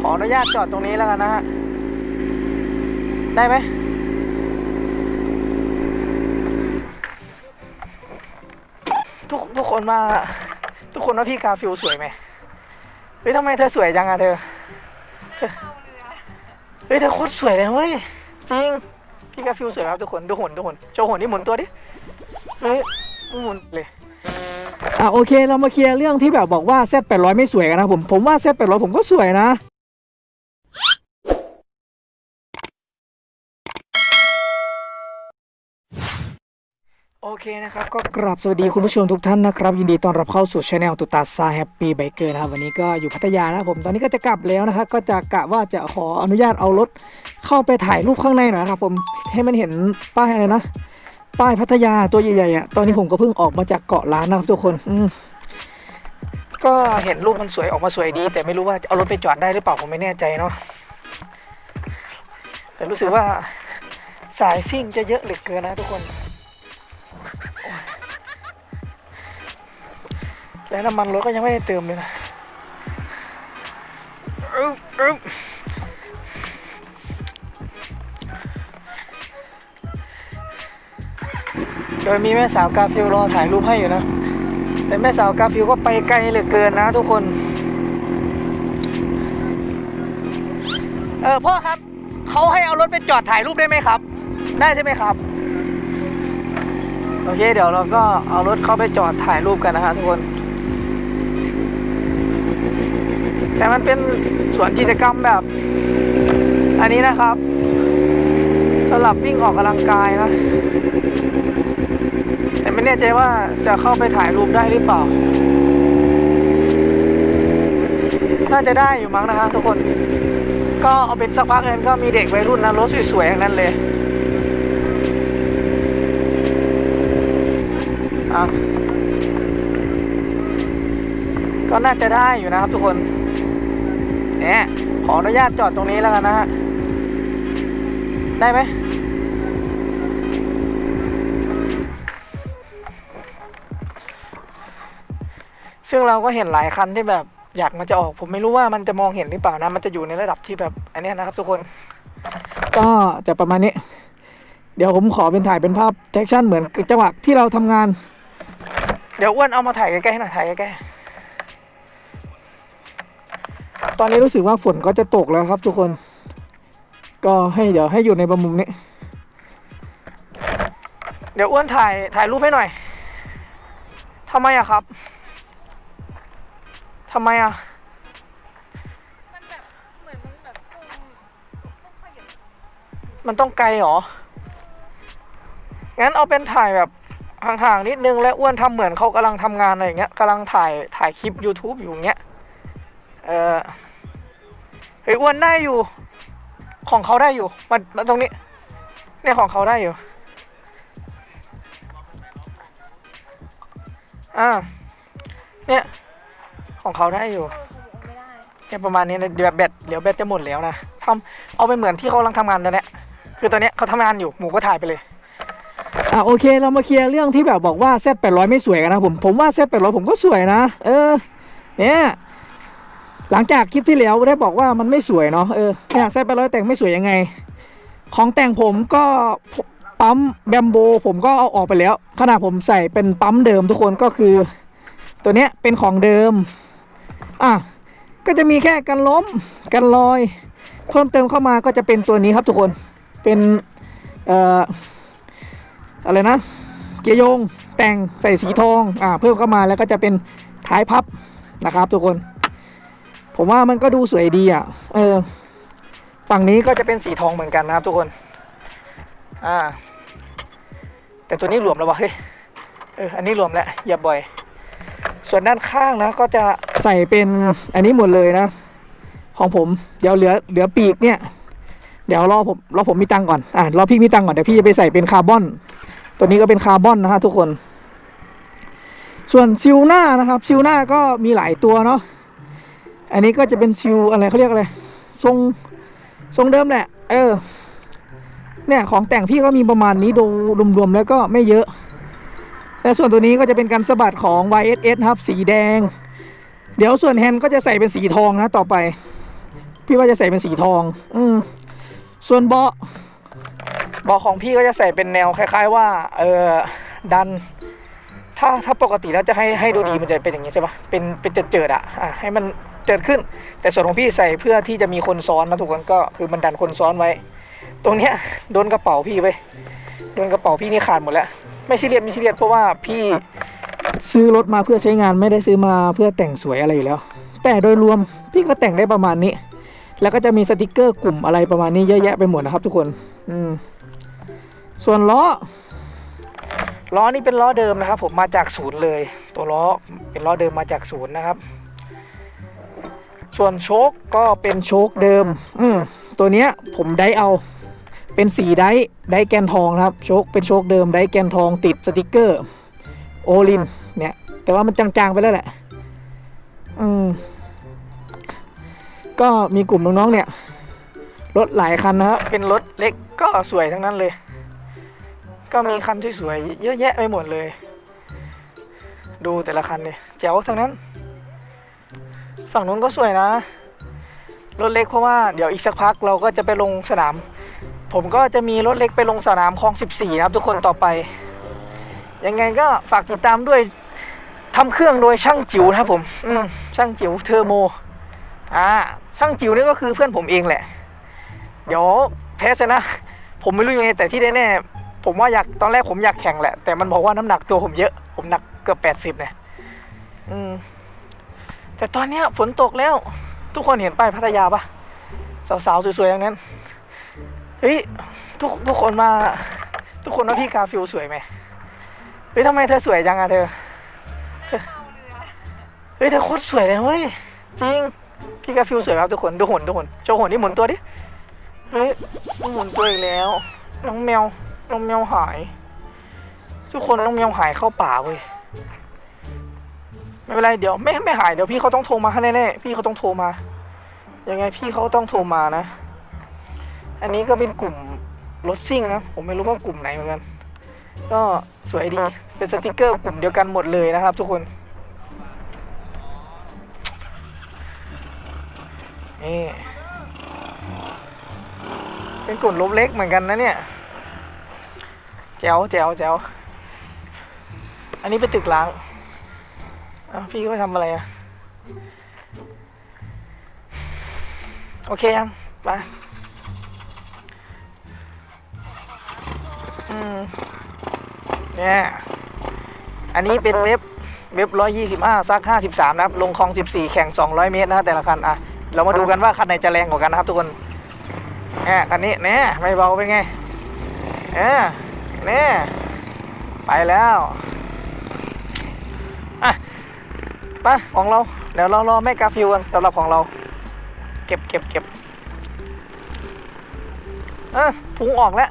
ขออนุญาตจอดตรงนี้แล้วกันนะฮะ ได้ไหมทุกทุกคนมา ทุกคนว่าพี่กาฟิลสวยไหมเฮ้ยทำไมเธอสวยจังอะเธอเฮ้ยเธอโคตรสวยเลยเว้ยจริงพี่กาฟิลสวยครับทุกคนดูหุ่นดูหุ่นโชว์หุ่นนี่หมุนตัวดิเฮ้ยหมุนเลยอะโอเคเรามาเคลียร์เรื่องที่แบบบอกว่า Z 800ไม่สวยกันนะผมผมว่า Z 800ผมก็สวยนะ โอเคนะครับก็กราบสวัสดีคุณผู้ชมทุกท่านนะครับยินดีต้อนรับเข้าสู่ช anel ตุตาซาแฮปปี้ไบเกอร์นะครับวันนี้ก็อยู่พัทยานะผมตอนนี้ก็จะกลับแล้วนะครับก็จะกะว่าจะขออนุญาตเอารถเข้าไปถ่ายรูปข้างในหน่อยนะครับผมให้มันเห็นป้ายอะไรนะ ป้ายพัทยาตัวใหญ่ๆอะตอนนี้ผมก็เพิ่งออกมาจากเกาะล้านนะครับทุกคนอืก็เห็นรูปมันสวยออกมาสวยดี แต่ไม่รู้ว่าเอารถไปจอดได้หรือเปล่าผมไม่แน่ใจเนาะแต่รู้สึกว่าสายซิ่งจะเยอะเหลือเกินนะทุกคน และน้ำมันรถก็ยังไม่ได้เติมเลยนะอึ๊บอึ๊บโดยมีแม่สาวกาฟิลรอถ่ายรูปให้อยู่นะ แต่แม่สาวกาฟิลก็ไปไกลเหลือเกินนะทุกคน เออพ่อครับเขาให้เอารถไปจอดถ่ายรูปได้ไหมครับ ได้ใช่ไหมครับ โอเคเดี๋ยวเราก็เอารถเข้าไปจอดถ่ายรูปกันนะฮะทุกคน แต่มันเป็นสวนกิจกรรมแบบ อันนี้นะครับสำหรับวิ่งออกกำลังกายนะ แต่ไม่แน่ใจว่าจะเข้าไปถ่ายรูปได้หรือเปล่า น่าจะได้อยู่มั้งนะคะทุกคน ก็เอาเป็นสักพักเองก็มีเด็กวัยรุ่นนะรถสวยๆอย่างนั้นเลยอะก็น่าจะได้อยู่นะครับทุกคน นี่ยขออนุญาตจอดตรงนี้แล้วกันนะฮะ ได้ไหมซึ่งเราก็เห็นหลายคันที่แบบอยากมันจะออกผมไม่รู้ว่ามันจะมองเห็นหรือเปล่านะ มันจะอยู่ในระดับที่แบบอันนี้นะครับทุกคน ก็จะประมาณนี้ เดี๋ยวผมขอเป็นถ่ายเป็นภาพแท็กชั่นเหมือนจังหวะที่เราทำงาน เดี๋ยวอ้วนเอามาถ่ายใกล้ๆหน่อยถ่ายใกล้ๆ ตอนนี้รู้สึกว่าฝนก็จะตกแล้วครับทุกคน ก็ให้เดี๋ยวให้อยู่ในประมุมนี้ เดี๋ยวอ้วนถ่ายถ่ายรูปให้หน่อยทำไมอะครับทำไมอะมันแบบเหมือนมันแบบซุ่มพวกขยันมันต้องไกลเหรอ งั้นเอาเป็นถ่ายแบบห่างๆนิดนึงและอ้วนทำเหมือนเขากำลังทำงานอะไรอย่างเงี้ยกำลังถ่ายถ่ายคลิป YouTube อยู่อย่างเงี้ย เออเฮ้ยอ้วนได้อยู่ ของเขาได้อยู่มันมันตรงนี้ เนี่ยของเขาได้อยู่ อ่า เนี่ย ของเขาได้อยู่ เนี่ยประมาณนี้นะเดี๋ยวแบตเดี๋ยวแบตจะหมดแล้วนะทำเอาไปเหมือนที่เขากำลังทำงานตอนเนี้ยคือตอนเนี้ยเขาทำงานอยู่หมูก็ถ่ายไปเลย อะโอเคเรามาเคลียร์เรื่องที่แบบบอกว่า Z 800 ไม่สวยกันนะผม ผมว่า Z 800 ผมก็สวยนะ เออ เนี่ย หลังจากคลิปที่แล้วได้บอกว่ามันไม่สวยเนาะเออเนี่ย Z 800แต่งไม่สวยยังไง ของแต่งผมก็ปั๊มแบมโบผมก็เอาออกไปแล้วขณะผมใส่เป็นปั๊มเดิมทุกคนก็คือ ตัวเนี้ยเป็นของเดิมอะก็จะมีแค่กันล้มกันลอย เพิ่มเติมเข้ามาก็จะเป็นตัวนี้ครับทุกคนเป็นเอ่ออะไรนะ เกียร์ยงแต่งใส่สีทองอ่าเพิ่มเข้ามาแล้วก็จะเป็นท้ายพับนะครับทุกคน ผมว่ามันก็ดูสวยดีอะ เออ ฝั่งนี้ก็จะเป็นสีทองเหมือนกันนะครับทุกคน อ่า แต่ตัวนี้รวมแล้ววะเฮ้ย เออ อันนี้รวมแล้วอย่าบ่อย ส่วนด้านข้างนะ ก็จะใส่เป็นอันนี้หมดเลยนะ ของผม เดี๋ยวเหลือเหลือปีกเนี่ย เดี๋ยวรอผมรอผมมีตังก่อน อะรอพี่มีตังก่อนเดี๋ยวพี่จะไปใส่เป็นคาร์บอน ตัวนี้ก็เป็นคาร์บอนนะฮะทุกคน ส่วนซิลหน้านะครับซิลหน้าก็มีหลายตัวเนาะ อันนี้ก็จะเป็นซิลอะไรเขาเรียกอะไร ทรงทรงเดิมแหละ เออ เนี่ยของแต่งพี่ก็มีประมาณนี้ดูรวมๆแล้วก็ไม่เยอะ แต่ส่วนตัวนี้ก็จะเป็นการสะบัดของ YSS ครับ สีแดง เดี๋ยวส่วนแฮนด์ก็จะใส่เป็นสีทองนะต่อไป พี่ว่าจะใส่เป็นสีทอง อืมส่วนเบาะเบาะของพี่ก็จะใส่เป็นแนวคล้าย ๆ ว่า เออดันถ้าถ้าปกติแล้วจะให้ให้ดูดีมันจะเป็นอย่างนี้ใช่ปะเป็นเป็นเจิดๆอะอะให้มัน เจิดขึ้น แต่ส่วนของพี่ใส่เพื่อที่จะมีคนซ้อนนะทุกคนก็คือมันดันคนซ้อนไว้ ตรงเนี้ยโดนกระเป๋าพี่ไปโดนกระเป๋าพี่นี่ขาดหมดแล้ว ไม่ใช่เรียดไม่ใช่เรียดเพราะว่าพี่ซื้อรถมาเพื่อใช้งานไม่ได้ซื้อมาเพื่อแต่งสวยอะไรอยู่แล้ว แต่โดยรวมพี่ก็แต่งได้ประมาณนี้ แล้วก็จะมีสติกเกอร์กลุ่มอะไรประมาณนี้เยอะแยะไปหมดนะครับ ทุกคน อืม ส่วนล้อล้อนี่เป็นล้อเดิมนะครับ ผมมาจากศูนย์เลย ตัวล้อเป็นล้อเดิมมาจากศูนย์นะครับ ส่วนโชคก็เป็นโชคเดิม อืมตัวเนี้ยผมได้เอาเป็นสีได้ได้แกนทองครับ โชคเป็นโชคเดิมได้แกนทองติดสติกเกอร์ โอลินเนี่ย แต่ว่ามันจางๆไปแล้วแหละ อืมก็มีกลุ่มน้องๆเนี่ยรถหลายคันนะครับเป็นรถเล็กก็สวยทั้งนั้นเลย ก็มีคันสวยๆเยอะแยะไปหมดเลย ดูแต่ละคันเลยแจ๋วทั้งนั้น ฝั่งนู้นก็สวยนะ รถเล็กเพราะว่าเดี๋ยวอีกสักพักเราก็จะไปลงสนาม ผมก็จะมีรถเล็กไปลงสนามคลอง 14 นะครับ ทุกคนต่อไป ยังไงก็ฝากติดตามด้วยทำเครื่องโดยช่างจิ๋วนะครับผม อืมช่างจิ๋วเทอร์โม อ่า ช่างจิ๋วนี่ก็คือเพื่อนผมเองแหละ เดี๋ยวแพ้ชนะ ผมไม่รู้ยังไงแต่ที่แน่ๆผมว่าอยากตอนแรกผมอยากแข่งแหละ แต่มันบอกว่าน้ำหนักตัวผมเยอะ ผมหนักเกือบแปดสิบเนี่ยอืม แต่ตอนเนี้ยฝนตกแล้ว ทุกคนเห็นป้ายพัทยาปะสาวๆสวยๆอย่างนั้นเฮ้ยทุกทุกคนมาทุกคนว่าพี่กาฟิลสวยไหมเฮ้ยทำไมเธอสวยจังอะเธอเฮ้ยเธอโคตรสวยเลยเว้ยจริงพี่กาฟิลสวยครับทุกคนดูหุ่นดูหุ่นโชว์หุ่นนี่หมุนตัวดิเฮ้ยหมุนตัวอีกแล้วน้องแมวน้องแมวหาย ทุกคนน้องแมวหายเข้าป่าเว้ย ไม่เป็นไรเดี๋ยวไม่ไม่หายเดี๋ยวพี่เขาต้องโทรมาแน่ๆพี่เขาต้องโทรมายังไงพี่เขาต้องโทรมานะ อันนี้ก็เป็นกลุ่มรถซิ่งนะผมไม่รู้ว่ากลุ่มไหนเหมือนกัน ก็สวยดีเป็นสติกเกอร์กลุ่มเดียวกันหมดเลยนะครับ ทุกคนนี่เป็นกลุ่มลบเล็กเหมือนกันนะเนี่ยแจ๋วแจ๋วแจ๋วอันนี้เป็นตึกล้าง อ้าวพี่ก็ไปทำอะไรอะโอเคยังไปอืมเนี่ยอันนี้เป็นเว็บเว็บร้อยยี่สิบห้าซักห้าสิบสามนะครับ ลงคลองสิบสี่แข่งสองร้อยเมตรนะฮะแต่ละคันอะ เรามาดูกันว่าคันไหนจะแรงกว่ากันนะครับทุกคนแหมคันนี้เนี่ยไม่เบาเป็นไงเออเนี่ยไปแล้ว ไปของเราเดี๋ยวเรารอแม่กาฟิวกันสำหรับของเรา เก็บเก็บเก็บเออพุงออกแล้ว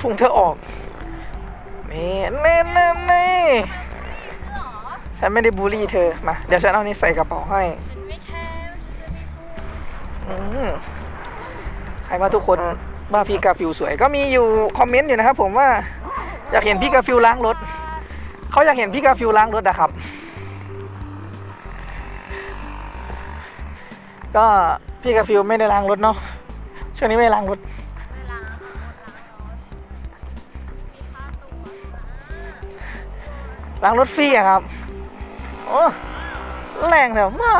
พุงเธอออกนี่เน่เน่เน่ฉันไม่ได้บูลลี่เธอมาเดี๋ยวฉันเอานี่ใส่กระเป๋าให้ฉันไม่แคร์ฉันไม่พูดใครว่าทุกคนว่าพี่กาฟิวสวยก็มีอยู่คอมเมนต์อยู่นะครับผมว่า อยากเห็นพี่กาฟิวล้างรถ เขาอยากเห็นพี่กาฟิวล้างรถนะครับ ก็พี่กาฟิวไม่ได้ล้างรถเนาะช่วงนี้ไม่ล้างรถล้างรถฟรีอะครับ โอ้แรงแต่ว่า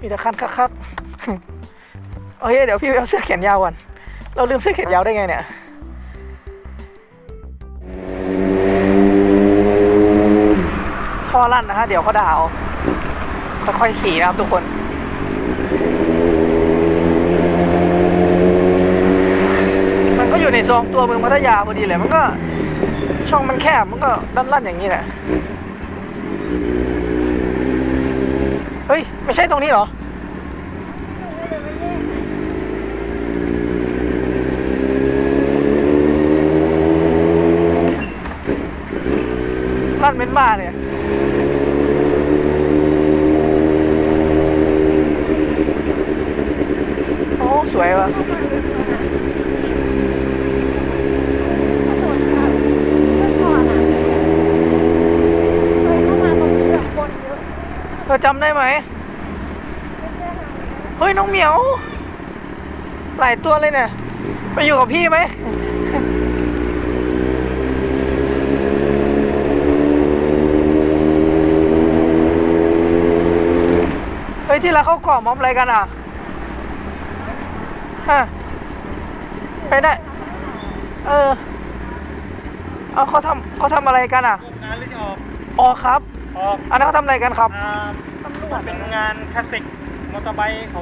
มีแต่คันคักๆโอเคเดี๋ยวพี่ไปเอาเสื้อแขนยาวก่อน เราลืมเสื้อแขนยาวได้ไงเนี่ย ลั่นนะฮะ เดี๋ยวเขาด่าเอาค่อยๆขี่นะครับทุกคนมันก็อยู่ในซองตัวเมืองพัทยาพอดีเลยมันก็ช่องมันแคบมันก็ด้านลั่นอย่างนี้แหละเฮ้ย ไม่ใช่ตรงนี้เหรอลั่นเป็นบ้าเนี่ย อเคยเข้ามาตรงนี้แบบคนเยอจำได้ไหม เฮ้ย น้องเหมียว หลายตัวเลยเนี่ย ไปอยู่กับพี่ไหมเฮ้ย ที่เรักเข้าก่อม็อบอะไรกันอะ ฮะไปได้ เออ เอาเขาทำเขาทำอะไรกันอะงานหรือจะออกอ๋อครับ ออกอันนั้นเขาทำอะไรกันครับ อ่าเป็นงานคลาสสิกมอเตอร์ไบค์เขา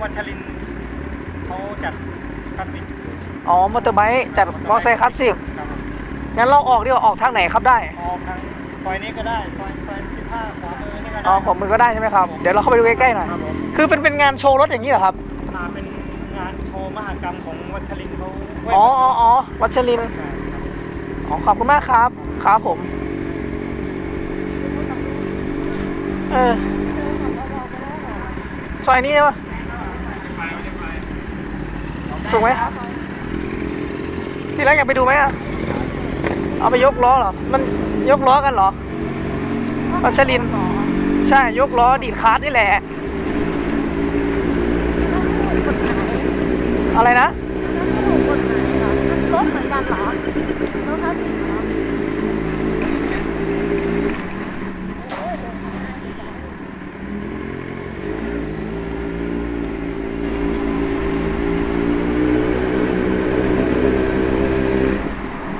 วัชรินทร์เขาจัดคลาสสิกอ๋อ มอเตอร์ไบค์จัดมอเตอร์ไซค์คลาสสิก ครับผมงั้นเราออกดีกว่าออกทางไหนครับได้ ออกทางซอยนี้ก็ได้ซอยซอยที่ผ้าขวามือนี่ก็ได้อ๋อ ของมือก็ได้ใช่ไหมครับ เดี๋ยวเราเข้าไปดูใกล้ๆหน่อย ครับผมคือเป็นเป็นงานโชว์รถอย่างนี้เหรอครับอ่าเป็นงานโชว์ มหากรรมของวัชรินทร์เขาอ๋ออ๋ออ๋อวัชรินทร์อ๋อขอบคุณมากครับ ครับผม เออซอยนี้ใช่ปะถูกไหมที่แรกอยากไปดูไหมอะ เอาไปยกล้อเหรอ มันยกล้อกันเหรอวัชริน ใช่ ยกล้อดีดคาร์ดนี่แหละ อะไรนะรถเหมือนกันเหรอรถคลาสสิกเหรอ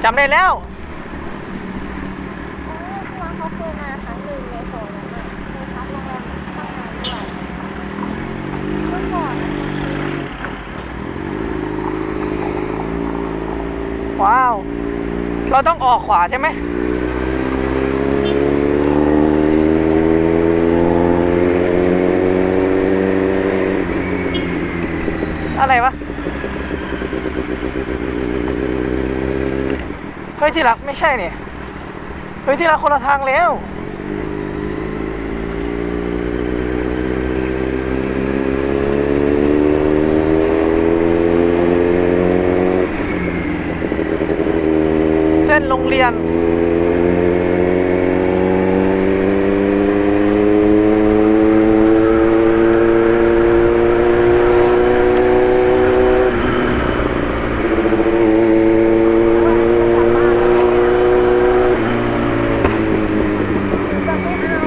จำได้แล้ว ที่ว่าเขาเคยมาครั้งหนึ่งในโซนนั้นอะเคยพักโรงแรมตั้งนานด้วยเมื่อก่อนอะ ว้าว เราต้องออกขวาใช่ไหมอะไรวะเฮ้ยที่รักไม่ใช่เนี่ยเฮ้ยที่รักคนละทางแล้ว เส้นโรงเรียน จะไม่เอา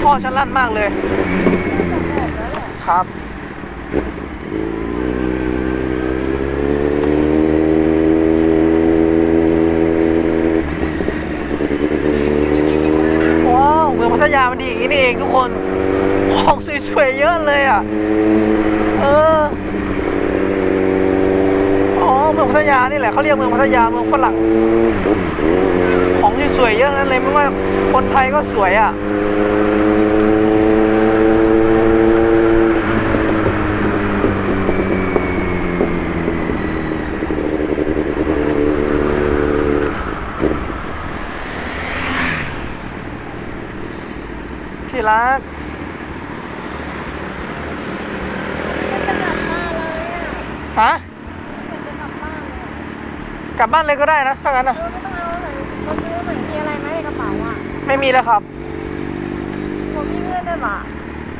พ่อฉันลั่นมากเลย ครับ ว้าวเมืองพั ทยามันดีอย่างนี้นี่เองทุกคน ของสวยๆเยอะเลยอะ เออ อ๋อเมืองพัทยานี่แหละเขาเรียกเมืองพัทยาเมืองฝรั่ง ของสวยๆเยอะนั่นเลยไม่ว่าคนไทยก็สวยอะ ที่รักจะกลับบ้านเลยอะฮะอยากจะกลับบ้านเลยกลับบ้านเลยก็ได้นะถ้างั้นนะเออไม่ต้องเอาเลยเราซื้อเหมือนมีอะไรไหมในกระเป๋าอะไม่มีแล้วครับผมมีเงินด้วยป่ะ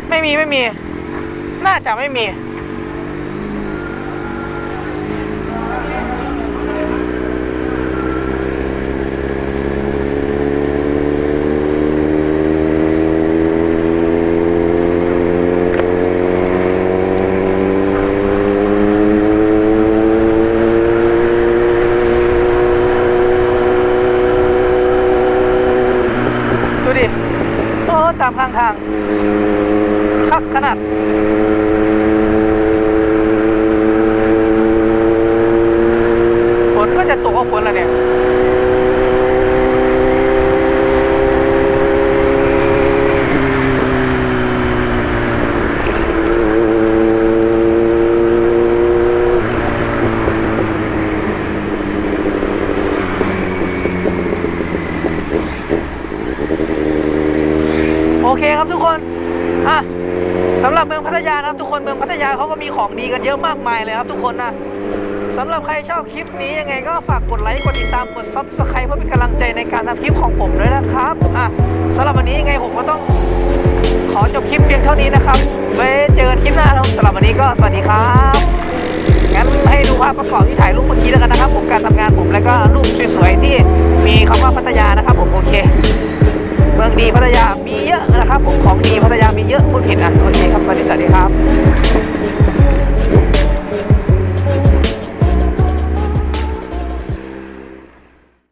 ไม่มีไม่มี น่าจะไม่มี ของดีกันเยอะมากมายเลยครับทุกคนนะสำหรับใครชอบคลิปนี้ยังไงก็ฝากกดไลค์กดติดตามกดซับสไครต์เพื่อเป็นกำลังใจในการทำคลิปของผมด้วยนะครับอะสำหรับวันนี้ยังไงผมก็ต้องขอจบคลิปเพียงเท่านี้นะครับไว้เจอกันคลิปหน้าครับสำหรับวันนี้ก็สวัสดีครับงั้นให้ดูภาพประกอบที่ถ่ายรูปเมื่อกี้แล้วกันนะครับ ผมการทำงานผมแล้วก็รูปสวยๆที่มีคำว่าพัทยานะครับ ผมโอเค เมืองดีพัทยามีเยอะนะครับ ผมของดีพัทยามีเยอะพูดผิดนะโอเคครับสวัสดีสวัสดีครับ